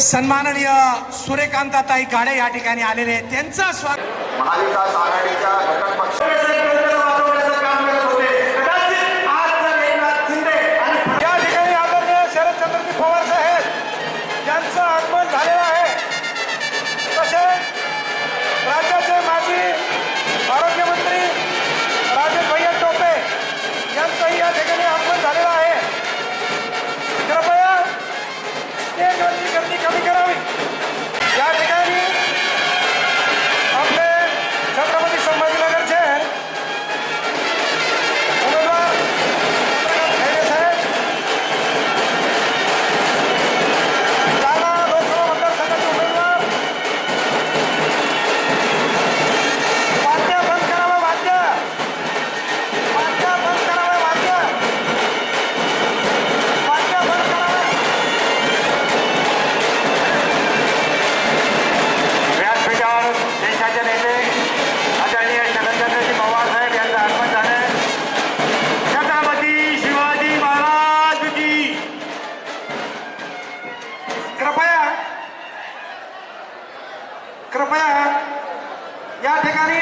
सन्माननीय सूर्यकांताताई गाडे या ठिकाणी आलेले आहेत. त्यांचं स्वागत महाविकास आघाडीच्या घटक पक्ष कृपया या ठिकाणी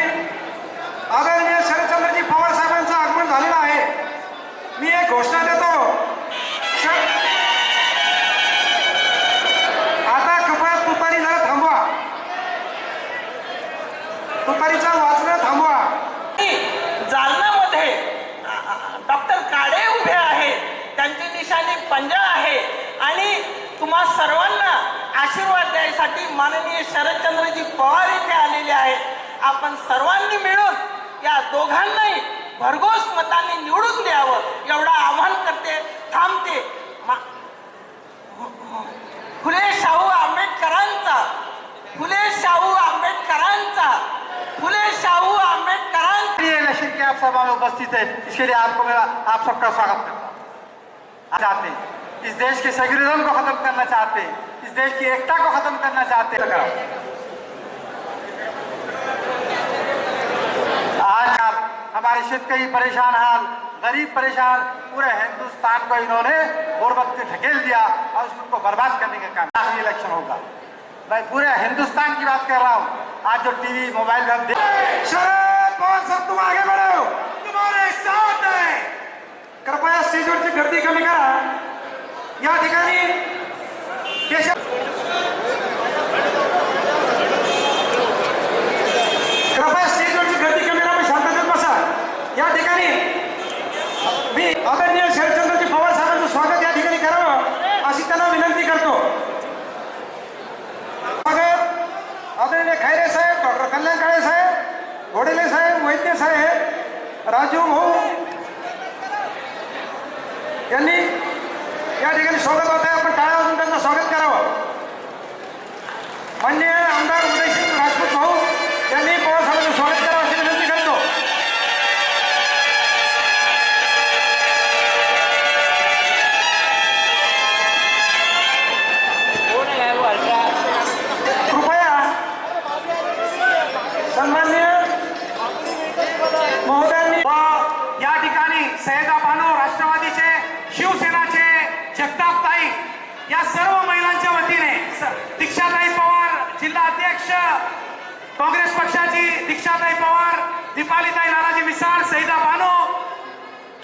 आदरणीय शरदचंद्रजी पवार साहेबांचं आगमन झालेलं आहे. मी एक घोषणा देतो. आता कृपया तुतारी जरा थांबवा. तुतारीचं वाचणं थांबवा. जालनामध्ये डॉक्टर काडे उभे आहेत. त्यांची निशाणी पंजा आहे. आणि तुम्हा सर्वांना आशीर्वाद द्यायसाठी माननीय शरदचंद्रजी पवार इथे आलेले आहेत. आपण सर्वांनी मिळून या दोघांनाही भरघोस मतांनी निवडून द्यावं. एवढं आव्हान करते थांबते. फुले शाहू आंबेडकरांचा फुले शाहू आंबेडकरांचा फुले शाहू आंबेडकरांचा. प्रिय के आप सभा में उपस्थित है इसके लिए आपको मेरा आप सबका स्वागत करता चाहते इस देश के सेक्युलरिज्म को खत्म करना चाहते हैं? देश की एकता को खत्म करना चाहते हैं। आज आप, हमारे शेतकरी परेशान हाल, गरीब परेशान, पूरे हिंदुस्तान को इन्होंने गुर्बत में ढकेल दिया और उसको बर्बाद करने का काम। आखिरी इलेक्शन होगा। मैं पूरे हिंदुस्तान की बात कर रहा हूँ। आज जो टीवी, मोबाइल में हम शरद तुम आगे बढ़ो तुम्हारे साथ है। कृपया स्टेजवरची गर्दी कमी करा या ठिकाणी राजीव भाऊ. यांनी या ठिकाणी स्वागत होत आहे आपण टाळ्या वाजून त्यांचं स्वागत करावं. माननीय आमदार उदयसिंग राजपूत भाऊ यांनी या सर्व महिलांच्या वतीने दीक्षाताई पवार जिल्हा अध्यक्ष काँग्रेस पक्षाची दीक्षाताई पवार दीपालीताई नानाजी मिसाळ सईदा बानो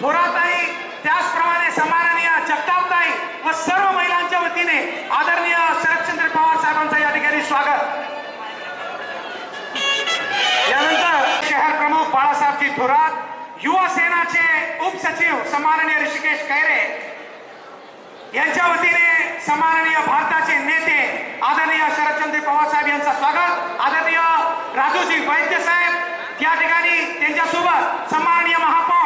थोराताई त्याचप्रमाणे सन्माननीय जगतापताई व सर्व महिलांच्या वतीने आदरणीय शरदचंद्र पवार साहेबांचं या ठिकाणी स्वागत. यानंतर शहर प्रमुख बाळासाहेबजी थोरात युवा सेनाचे उपसचिव सन्माननीय ऋषिकेश कैरे यांच्या वतीने सन्माननीय भारताचे नेते आदरणीय शरदचंद्र पवार साहेब यांचं स्वागत. आदरणीय राजूजी वैद्य साहेब या ठिकाणी त्यांच्यासोबत सन्माननीय महापौर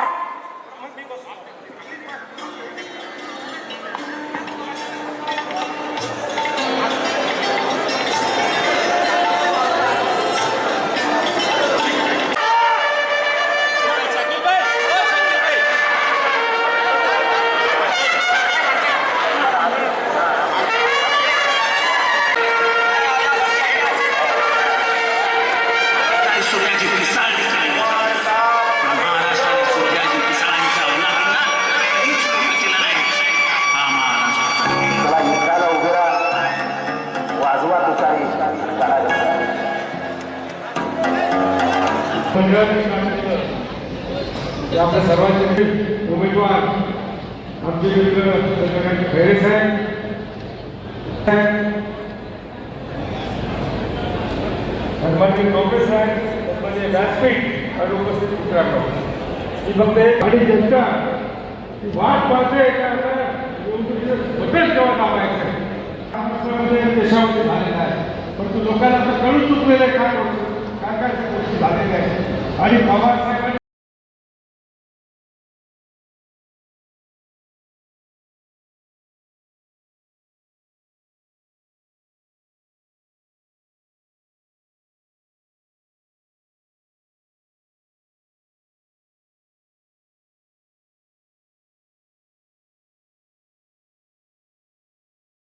मंडळाने सांगितलं. की आपल्या सर्वांचे उमेदवार आमचे मित्र चंद्रकांत खैरे साहेब. सन्माननीय काँग्रेस साहेब सन्माननीय व्यासपीठ आणि उपस्थित मित्रांनो. ही फक्त एक आणि जनता ती वाट पाहते का आता? निवडणुकीचं बदल केव्हा लावायचं देशामध्ये झालेला आहे. परंतु लोकांना असं कळून चुकलेलं आहे काय गोष्ट आणि पवार